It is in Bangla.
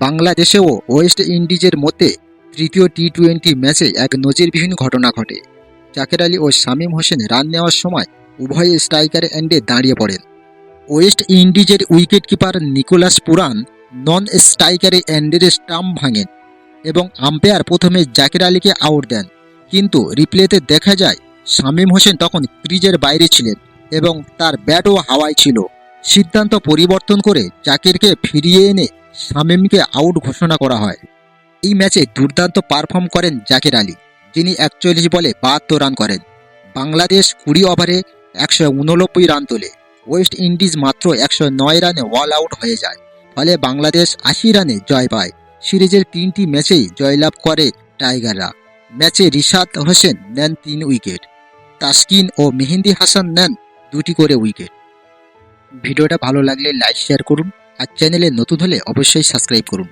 বাংলাদেশে ও ওয়েস্ট ইন্ডিজের মতে তৃতীয় টি টোয়েন্টি ম্যাচে এক নজিরবিহীন ঘটনা ঘটে। জাকের আলী ও শামীম হোসেন রান নেওয়ার সময় উভয় স্ট্রাইকার এন্ডে দাঁড়িয়ে পড়েন। ওয়েস্ট ইন্ডিজের উইকেট কিপার নিকোলাস পুরান নন স্ট্রাইকারে এন্ডের স্টাম্প ভাঙেন এবং আম্পায়ার প্রথমে জাকির আলীকে আউট দেন। কিন্তু রিপ্লেতে দেখা যায়, শামীম হোসেন তখন ক্রিজের বাইরে ছিলেন এবং তার ব্যাটও হাওয়ায় ছিল। সিদ্ধান্ত পরিবর্তন করে জাকিরকে ফিরিয়ে এনে শামীমকে আউট ঘোষণা করা হয়। এই ম্যাচে দুর্দান্ত পারফর্ম করেন জাকির আলী, যিনি একচল্লিশ বলে বাহাত্তর রান করেন। বাংলাদেশ কুড়ি ওভারে একশো উননব্বই রান তোলে। ওয়েস্ট ইন্ডিজ মাত্র একশো নয় রানে অল আউট হয়ে যায়। ফলে বাংলাদেশ আশি রানে জয় পায়। সিরিজের তিনটি ম্যাচেই জয়লাভ করে টাইগাররা। ম্যাচে রিশাদ হোসেন নেন তিন উইকেট তাসকিন ও মেহেন্দি হাসান নেন দুটি করে উইকেট ভিডিওটা ভালো লাগলে লাইক শেয়ার করুন। আর চ্যানেলে নতুন হলে অবশ্যই সাবস্ক্রাইব করুন।